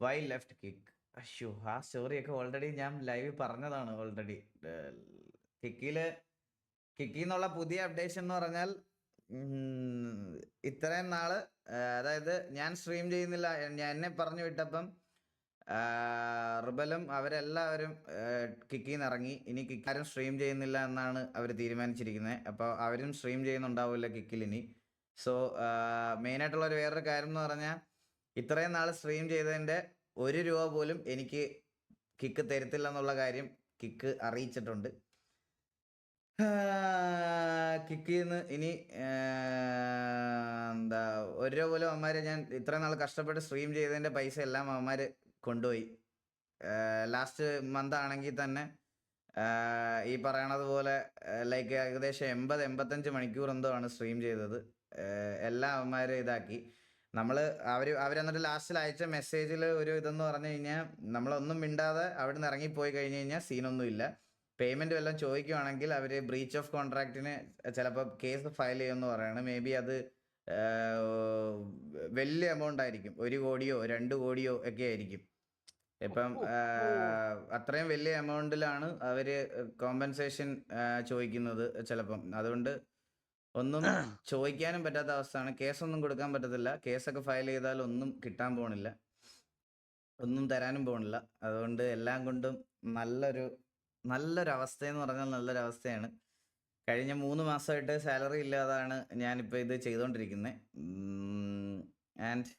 Y left kick. അശ്യോ ആ സ്റ്റോറിയൊക്കെ ഓൾറെഡി ഞാൻ ലൈവ് പറഞ്ഞതാണ് ഓൾറെഡി. കിക്കിൽ കിക്കി എന്നുള്ള പുതിയ അപ്ഡേഷൻ എന്ന് പറഞ്ഞാൽ ഇത്രയും നാൾ അതായത് ഞാൻ സ്ട്രീം ചെയ്യുന്നില്ല ഞാൻ എന്നെ പറഞ്ഞു വിട്ടപ്പം റിബലും അവരെല്ലാവരും കിക്കിൽ നിന്ന് ഇറങ്ങി ഇനി കിക്കാരും സ്ട്രീം ചെയ്യുന്നില്ല എന്നാണ് അവർ തീരുമാനിച്ചിരിക്കുന്നത് അപ്പോൾ അവരും സ്ട്രീം ചെയ്യുന്നുണ്ടാവില്ല കിക്കിൽ ഇനി സോ മെയിനായിട്ടുള്ള ഒരു വേറൊരു കാര്യം എന്ന് പറഞ്ഞാൽ ഇത്രയും നാൾ സ്ട്രീം ചെയ്തതിന്റെ ഒരു രൂപ പോലും എനിക്ക് കിക്ക് തരത്തില്ല എന്നുള്ള കാര്യം കിക്ക് അറിയിച്ചിട്ടുണ്ട്. കിക്കിൽ നിന്ന് ഇനി എന്താ ഒരു രൂപ പോലും അവന്മാർ ഞാൻ ഇത്രയും നാൾ കഷ്ടപ്പെട്ട് സ്ട്രീം ചെയ്തതിന്റെ പൈസ എല്ലാം അവന്മാർ കൊണ്ടുപോയി. ലാസ്റ്റ് മന്ത് ആണെങ്കിൽ തന്നെ ഈ പറയണത് പോലെ ലൈക്ക് ഏകദേശം എൺപത് എൺപത്തഞ്ച് മണിക്കൂർ എന്തോ ആണ് സ്ട്രീം ചെയ്തത്. എല്ലാ അവന്മാർ ഇതാക്കി. നമ്മൾ അവർ അവരെന്നിട്ട് ലാസ്റ്റിൽ അയച്ച മെസ്സേജിൽ ഒരു ഇതെന്ന് പറഞ്ഞു കഴിഞ്ഞാൽ നമ്മളൊന്നും മിണ്ടാതെ അവിടെ നിന്ന് ഇറങ്ങിപ്പോയി കഴിഞ്ഞ് കഴിഞ്ഞാൽ സീനൊന്നും ഇല്ല. പേയ്മെന്റ് വല്ലതും ചോദിക്കുവാണെങ്കിൽ അവർ ബ്രീച്ച് ഓഫ് കോൺട്രാക്റ്റിന് ചിലപ്പോൾ കേസ് ഫയൽ ചെയ്യുമെന്ന് പറയുന്നത് മേ ബി അത് വലിയ എമൗണ്ട് ആയിരിക്കും. ഒരു കോടിയോ രണ്ട് കോടിയോ ഒക്കെ ആയിരിക്കും. ഇപ്പം അത്രയും വലിയ എമൗണ്ടിലാണ് അവർ കോമ്പൻസേഷൻ ചോദിക്കുന്നത് ചിലപ്പം. അതുകൊണ്ട് ഒന്നും ചോദിക്കാനും പറ്റാത്ത അവസ്ഥയാണ്. കേസൊന്നും കൊടുക്കാൻ പറ്റത്തില്ല. കേസൊക്കെ ഫയൽ ചെയ്താൽ ഒന്നും കിട്ടാൻ പോണില്ല. ഒന്നും തരാനും പോണില്ല. അതുകൊണ്ട് എല്ലാം കൊണ്ടും നല്ലൊരു നല്ലൊരു അവസ്ഥയെന്ന് പറഞ്ഞാൽ നല്ലൊരു അവസ്ഥയാണ് കഴിഞ്ഞ മൂന്ന് മാസമായിട്ട് സാലറി ഇല്ലാതാണ് ഞാനിപ്പോൾ ഇത് ചെയ്തുകൊണ്ടിരിക്കുന്നത് ആൻഡ്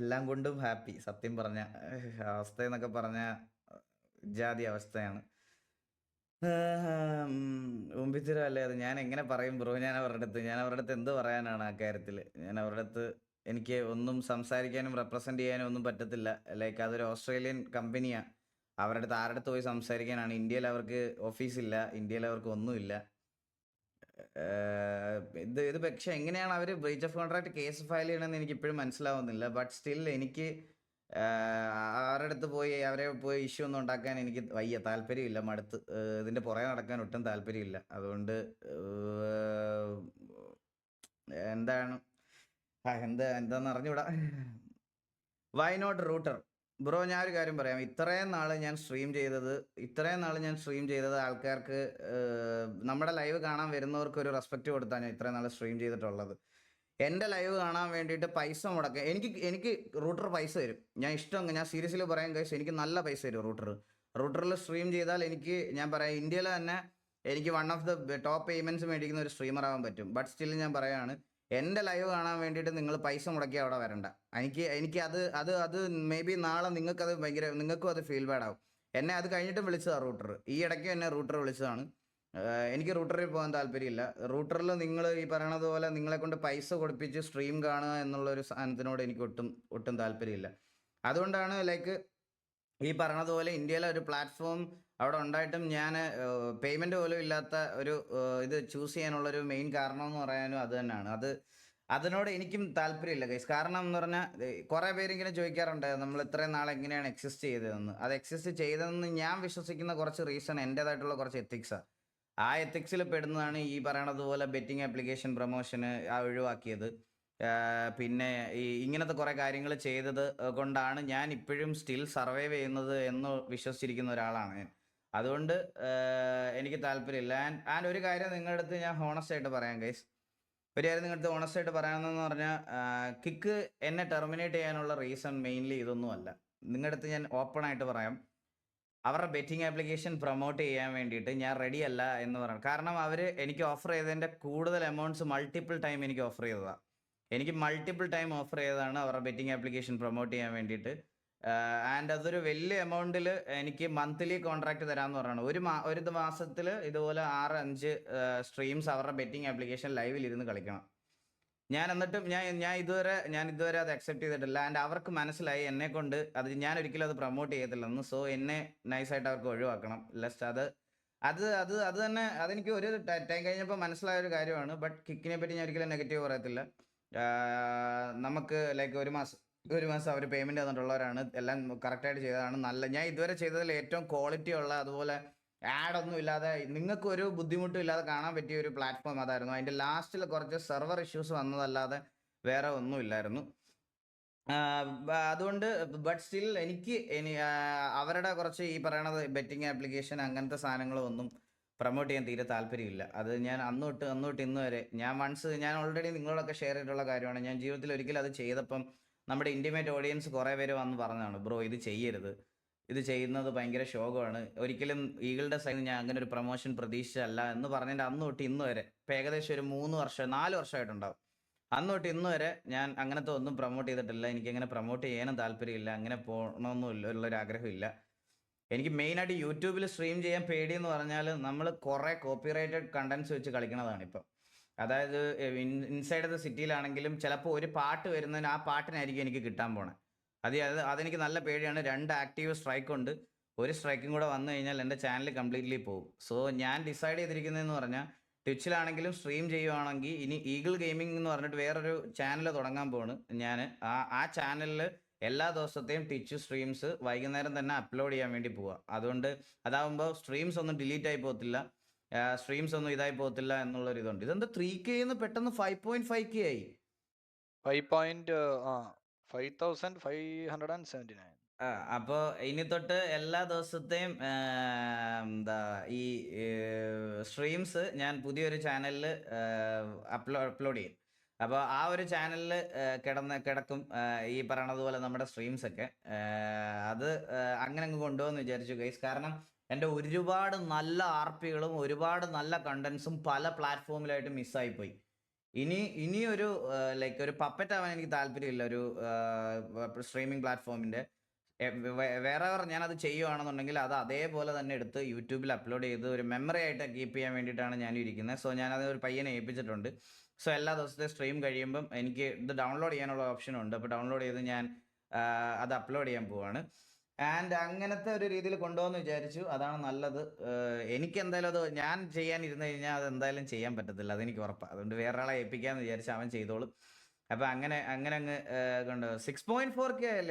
എല്ലാം കൊണ്ടും ഹാപ്പി. സത്യം പറഞ്ഞ അവസ്ഥ എന്നൊക്കെ പറഞ്ഞ ജാതി അവസ്ഥയാണ്. മുമ്പിത്തിരം അല്ലേ അത് ഞാൻ എങ്ങനെ പറയും ബ്രോ? ഞാൻ അവരുടെ അടുത്ത്. ഞാൻ അവരുടെ അടുത്ത് എന്ത് പറയാനാണ് ആ കാര്യത്തിൽ ഞാൻ അവരുടെ അടുത്ത് എനിക്ക് ഒന്നും സംസാരിക്കാനും റെപ്രസെന്റ് ചെയ്യാനും ഒന്നും പറ്റത്തില്ല. ലൈക്ക് അതൊരു ഓസ്ട്രേലിയൻ കമ്പനിയാണ് അവരുടെ അടുത്ത് ആരുടെ അടുത്ത് പോയി സംസാരിക്കാനാണ്? ഇന്ത്യയിൽ അവർക്ക് ഓഫീസില്ല ഇന്ത്യയിൽ അവർക്ക് ഒന്നുമില്ല ഇത് ഇത് പക്ഷെ എങ്ങനെയാണ് അവർ breach of contract case file ചെയ്യണമെന്ന് എനിക്ക് ഇപ്പോഴും മനസ്സിലാവുന്നില്ല. ബട്ട് സ്റ്റിൽ എനിക്ക് അവരുടെ അടുത്ത് പോയി അവരെ പോയി ഇഷ്യൂ ഒന്നും ഉണ്ടാക്കാൻ എനിക്ക് വയ്യ. താല്പര്യമില്ല മടുത്ത്. ഇതിന്റെ പുറകെ നടക്കാൻ ഒട്ടും താല്പര്യമില്ല. അതുകൊണ്ട് എന്താണ്? എന്താ എന്താന്ന് അറിഞ്ഞൂടാ. വൈ നോട്ട് റൂട്ടർ ബ്രോ ഞാൻ ഒരു കാര്യം പറയാം. ഇത്രയും നാൾ ഞാൻ സ്ട്രീം ചെയ്തത് ഇത്രയും നാൾ ഞാൻ സ്ട്രീം ചെയ്തത് ആൾക്കാർക്ക് നമ്മുടെ ലൈവ് കാണാൻ വരുന്നവർക്ക് ഒരു റെസ്പെക്റ്റ് കൊടുത്താണ് ഞാൻ ഇത്രയും നാൾ സ്ട്രീം ചെയ്തിട്ടുള്ളത്. എന്റെ ലൈവ് കാണാൻ വേണ്ടിയിട്ട് പൈസ മുടക്കുക എനിക്ക് എനിക്ക് റൂട്ടർ പൈസ തരും. ഞാൻ ഇഷ്ടം ഞാൻ സീരിയസ്ലി പറയാൻ കഴിച്ചു എനിക്ക് നല്ല പൈസ തരും റൂട്ടർ റൂട്ടറിൽ സ്ട്രീം ചെയ്താൽ എനിക്ക് ഞാൻ പറയാം ഇന്ത്യയിൽ തന്നെ എനിക്ക് one of the top payments മേടിക്കുന്ന ഒരു സ്ട്രീമർ ആവാൻ പറ്റും. ബട്ട് സ്റ്റിൽ ഞാൻ പറയാണ് എന്റെ ലൈവ് കാണാൻ വേണ്ടിയിട്ട് നിങ്ങൾ പൈസ മുടക്കി അവിടെ വരണ്ട. എനിക്ക് എനിക്ക് അത് അത് അത് മേ ബി നാളെ നിങ്ങൾക്കത് ഭയങ്കര നിങ്ങൾക്കും അത് ഫീൽ ബാഡ് ആവും. എന്നെ അത് കഴിഞ്ഞിട്ടും വിളിച്ചതാണ് റൂട്ടർ ഈ ഇടയ്ക്ക് എന്നെ റൂട്ടർ വിളിച്ചതാണ്. എനിക്ക് റൂട്ടറിൽ പോകാൻ താല്പര്യമില്ല. റൂട്ടറിൽ നിങ്ങൾ ഈ പറയണത് പോലെ നിങ്ങളെ കൊണ്ട് പൈസ കൊടുപ്പിച്ച് സ്ട്രീം കാണുക എന്നുള്ള ഒരു സാധനത്തിനോട് എനിക്ക് ഒട്ടും ഒട്ടും താല്പര്യമില്ല. അതുകൊണ്ടാണ് ലൈക്ക് ഈ പറഞ്ഞതുപോലെ ഇന്ത്യയിലെ ഒരു പ്ലാറ്റ്ഫോം അവിടെ ഉണ്ടായിട്ടും ഞാൻ പേയ്മെന്റ് പോലും ഇല്ലാത്ത ഒരു ഇത് ചൂസ് ചെയ്യാനുള്ളൊരു മെയിൻ കാരണം എന്ന് പറയാനും അത് തന്നെയാണ്. അത് അതിനോട് എനിക്കും താല്പര്യമില്ല ഗൈസ് കാരണം എന്ന് പറഞ്ഞാൽ കുറേ പേരിങ്ങനെ ചോദിക്കാറുണ്ട് നമ്മൾ ഇത്രയും നാൾ എങ്ങനെയാണ് എക്സിസ്റ്റ് ചെയ്തതെന്ന്? അത് എക്സിസ്റ്റ് ചെയ്തതെന്ന് ഞാൻ വിശ്വസിക്കുന്ന കുറച്ച് റീസൺ എന്റെതായിട്ടുള്ള കുറച്ച് എത്തിക്സാണ് ആ എത്തിക്സിൽ പെടുന്നതാണ് ഈ പറയണത് പോലെ ബെറ്റിംഗ് ആപ്ലിക്കേഷൻ പ്രൊമോഷന് ഒഴിവാക്കിയത്. പിന്നെ ഈ ഇങ്ങനത്തെ കുറേ കാര്യങ്ങൾ ചെയ്തത് കൊണ്ടാണ് ഞാൻ ഇപ്പോഴും സ്റ്റിൽ സർവൈവ് ചെയ്യുന്നത് എന്ന് വിശ്വസിച്ചിരിക്കുന്ന ഒരാളാണ് ഞാൻ. അതുകൊണ്ട് എനിക്ക് താല്പര്യമില്ല. ആൻഡ് ആൻഡ് ഒരു കാര്യം നിങ്ങളുടെ അടുത്ത് ഞാൻ ഹോണസ്റ്റ് ആയിട്ട് പറയാം ഗൈസ് ഒരു കാര്യം നിങ്ങളുടെ അടുത്ത് ഹോണസ്റ്റ് ആയിട്ട് പറയാമെന്ന് പറഞ്ഞാൽ കിക്ക് എന്നെ ടെർമിനേറ്റ് ചെയ്യാനുള്ള റീസൺ മെയിൻലി ഇതൊന്നുമല്ല. നിങ്ങളുടെ അടുത്ത് ഞാൻ ഓപ്പൺ ആയിട്ട് പറയാം. അവരുടെ ബെറ്റിംഗ് ആപ്ലിക്കേഷൻ പ്രൊമോട്ട് ചെയ്യാൻ വേണ്ടിയിട്ട് ഞാൻ റെഡി അല്ല എന്ന് പറഞ്ഞു. കാരണം അവർ എനിക്ക് ഓഫർ ചെയ്തതിന്റെ കൂടുതൽ എമൗണ്ട്സ് മൾട്ടിപ്പിൾ ടൈം എനിക്ക് ഓഫർ ചെയ്തതാണ് എനിക്ക് മൾട്ടിപ്പിൾ ടൈം ഓഫർ ചെയ്തതാണ് അവരുടെ ബെറ്റിംഗ് ആപ്ലിക്കേഷൻ പ്രൊമോട്ട് ചെയ്യാൻ വേണ്ടിയിട്ട്. ആൻഡ് അതൊരു വലിയ എമൗണ്ടിൽ എനിക്ക് മന്ത്ലി കോൺട്രാക്ട് തരാമെന്ന് പറയണം ഒരു മാ ഒരു മാസത്തിൽ ഇതുപോലെ ആറ് അഞ്ച് സ്ട്രീംസ് അവരുടെ ബെറ്റിംഗ് ആപ്ലിക്കേഷൻ ലൈവിൽ ഇരുന്ന് കളിക്കണം. ഞാൻ എന്നിട്ടും ഞാൻ ഞാൻ ഇതുവരെ ഞാൻ ഇതുവരെ അത് അക്സെപ്റ്റ് ചെയ്തിട്ടില്ല. ആൻഡ് അവർക്ക് മനസ്സിലായി എന്നെ കൊണ്ട് അത് ഞാൻ ഒരിക്കലും അത് പ്രൊമോട്ട് ചെയ്യത്തില്ലെന്ന്. സോ എന്നെ നൈസായിട്ട് അവർക്ക് ഒഴിവാക്കണം. ലെസ്റ്റ് അത് അത് അത് അത് തന്നെ അതെനിക്ക് ഒരു ടൈം കഴിഞ്ഞപ്പോൾ മനസ്സിലായ ഒരു കാര്യമാണ്. ബട്ട് കിക്കിനെ പറ്റി ഞാൻ ഒരിക്കലും നെഗറ്റീവ് പറയത്തില്ല. നമുക്ക് ലൈക്ക് ഒരു മാസം ഒരു മാസം അവർ പേയ്മെന്റ് തന്നിട്ടുള്ളവരാണ്. എല്ലാം കറക്റ്റായിട്ട് ചെയ്തതാണ്. നല്ല ഞാൻ ഇതുവരെ ചെയ്തതിൽ ഏറ്റവും ക്വാളിറ്റി ഉള്ള അതുപോലെ ആഡ് ഒന്നും ഇല്ലാതെ നിങ്ങൾക്ക് ഒരു ബുദ്ധിമുട്ടും ഇല്ലാതെ കാണാൻ പറ്റിയ ഒരു പ്ലാറ്റ്ഫോം അതായിരുന്നു. അതിന്റെ ലാസ്റ്റിൽ കുറച്ച് സെർവർ ഇഷ്യൂസ് വന്നതല്ലാതെ വേറെ ഒന്നും ഇല്ലായിരുന്നു. അതുകൊണ്ട് ബട്ട് സ്റ്റിൽ എനിക്ക് ഇനി അവരുടെ കുറച്ച് ഈ പറയണത് ബെറ്റിംഗ് ആപ്ലിക്കേഷൻ അങ്ങനത്തെ സാധനങ്ങളൊന്നും പ്രൊമോട്ട് ചെയ്യാൻ തീരെ താല്പര്യമില്ല. അത് ഞാൻ അന്ന് തൊട്ട് അന്ന് തൊട്ട് ഇന്ന് വരെ ഞാൻ വൺസ് ഞാൻ ഓൾറെഡി നിങ്ങളോടൊക്കെ ഷെയർ ചെയ്തിട്ടുള്ള കാര്യമാണ്. ഞാൻ ജീവിതത്തിൽ ഒരിക്കലും അത് ചെയ്തപ്പം നമ്മുടെ ഇന്റിമേറ്റ് ഓഡിയൻസ് കുറേ പേര് വന്ന് പറഞ്ഞതാണ് ബ്രോ ഇത് ചെയ്യരുത്. ഇത് ചെയ്യുന്നത് ഭയങ്കര ശോകമാണ്. ഒരിക്കലും ഈഗിളുടെ സൈഡിൽ ഞാൻ അങ്ങനെ ഒരു പ്രൊമോഷൻ പ്രതീക്ഷിച്ചല്ല എന്ന് പറഞ്ഞതിന്റെ അന്ന് തൊട്ട് ഇന്ന് വരെ ഇപ്പം ഏകദേശം ഒരു മൂന്ന് വർഷം നാല് വർഷമായിട്ടുണ്ടാവും. അന്ന് തൊട്ട് ഇന്ന് വരെ ഞാൻ അങ്ങനത്തെ ഒന്നും പ്രൊമോട്ട് ചെയ്തിട്ടില്ല. എനിക്ക് അങ്ങനെ പ്രൊമോട്ട് ചെയ്യാനും താല്പര്യമില്ല. അങ്ങനെ പോകണമെന്നും ഇല്ല ഉള്ളൊരു ആഗ്രഹമില്ല. എനിക്ക് മെയിനായിട്ട് യൂട്യൂബിൽ സ്ട്രീം ചെയ്യാൻ പേടിയെന്ന് പറഞ്ഞാൽ നമ്മൾ കുറേ കോപ്പിറൈറ്റഡ് കണ്ടൻസ് വെച്ച് കളിക്കണതാണ് ഇപ്പം. അതായത് ഇൻസൈഡ് ദ സിറ്റിയിലാണെങ്കിലും ചിലപ്പോൾ ഒരു പാട്ട് വരുന്നതിന് ആ പാട്ടിനായിരിക്കും എനിക്ക് കിട്ടാൻ പോണേ. അത് അത് അതെനിക്ക് നല്ല പേടിയാണ്. രണ്ട് ആക്റ്റീവ് സ്ട്രൈക്ക് ഉണ്ട്. ഒരു സ്ട്രൈക്കും കൂടെ വന്നു കഴിഞ്ഞാൽ എന്റെ ചാനൽ കംപ്ലീറ്റ്ലി പോകും സോ ഞാൻ ഡിസൈഡ് ചെയ്തിരിക്കുന്നതെന്ന് പറഞ്ഞാൽ ട്വിച്ചിലാണെങ്കിലും സ്ട്രീം ചെയ്യുവാണെങ്കിൽ ഇനി ഈഗിൾ ഗെയിമിംഗ് എന്ന് പറഞ്ഞിട്ട് വേറൊരു ചാനൽ തുടങ്ങാൻ പോണ് ഞാൻ ആ ആ ചാനലിൽ എല്ലാ ദിവസത്തെയും ട്വിച്ച് സ്ട്രീംസ് വൈകുന്നേരം തന്നെ അപ്ലോഡ് ചെയ്യാൻ വേണ്ടി പോവുക അതുകൊണ്ട് അതാവുമ്പോൾ സ്ട്രീംസ് ഒന്നും ഡിലീറ്റ് ആയി പോകത്തില്ല. സ്ട്രീംസ് ഒന്നും ഇതായി പോകത്തില്ല എന്നുള്ളൊരു ഇതുണ്ട് ഇതെന്താ ത്രീ കെന്ന് പെട്ടെന്ന് ഫൈവ് പോയിന്റ് ഫൈവ് കെ ആയി? Five point five thousand five hundred and seventy nine അപ്പോ ഇനി തൊട്ട് എല്ലാ ദിവസത്തെയും എന്താ ഈ സ്ട്രീംസ് ഞാൻ പുതിയൊരു ചാനലിൽ അപ്ലോ അപ്ലോഡ് ചെയ്യും. അപ്പോൾ ആ ഒരു ചാനലിൽ കിടന്ന് കിടക്കും ഈ പറയണതുപോലെ നമ്മുടെ സ്ട്രീംസ് ഒക്കെ. അത് അങ്ങനെ അങ്ങ് കൊണ്ടുപോകുന്നു വിചാരിച്ചു ഗൈസ് കാരണം എന്റെ ഒരുപാട് നല്ല ആർ പികളും ഒരുപാട് നല്ല കണ്ടന്റ്സും പല പ്ലാറ്റ്ഫോമിലായിട്ട് മിസ്സായിപ്പോയി ഇനി ഇനി ഒരു ലൈക്ക് ഒരു പപ്പറ്റ് ആവാൻ എനിക്ക് താല്പര്യമില്ല ഒരു സ്ട്രീമിംഗ് പ്ലാറ്റ്ഫോമിന്റെ വേറെ ഞാനത് ചെയ്യുവാണെന്നുണ്ടെങ്കിൽ അത് അതേപോലെ തന്നെ എടുത്ത് യൂട്യൂബിൽ അപ്ലോഡ് ചെയ്ത് ഒരു മെമ്മറി ആയിട്ട് കീപ്പ് ചെയ്യാൻ വേണ്ടിയിട്ടാണ് ഞാൻ ഇരിക്കുന്നത്. സോ ഞാനത് ഒരു പയ്യനെ ഏൽപ്പിച്ചിട്ടുണ്ട്. സോ എല്ലാ ദിവസത്തെ സ്ട്രീം കഴിയുമ്പം എനിക്ക് ഇത് ഡൗൺലോഡ് ചെയ്യാനുള്ള ഓപ്ഷൻ ഉണ്ട്. അപ്പോൾ ഡൗൺലോഡ് ചെയ്ത് ഞാൻ അത് അപ്ലോഡ് ചെയ്യാൻ പോവാണ്. ആൻഡ് അങ്ങനത്തെ ഒരു രീതിയിൽ കൊണ്ടുപോകുമെന്ന് വിചാരിച്ചു. അതാണ് നല്ലത്. എനിക്ക് എന്തായാലും അത് ഞാൻ ചെയ്യാൻ ഇരുന്ന് കഴിഞ്ഞാൽ അത് എന്തായാലും ചെയ്യാൻ പറ്റത്തില്ല. അതെനിക്ക് ഉറപ്പാണ് അതുകൊണ്ട് വേറെ ആളെ ഏൽപ്പിക്കാമെന്ന് വിചാരിച്ചു അവൻ ചെയ്തോളും. അപ്പം അങ്ങനെ അങ്ങനെ അങ്ങ് കൊണ്ട്? സിക്സ് പോയിന്റ് ഫോർ കെ അല്ലേ?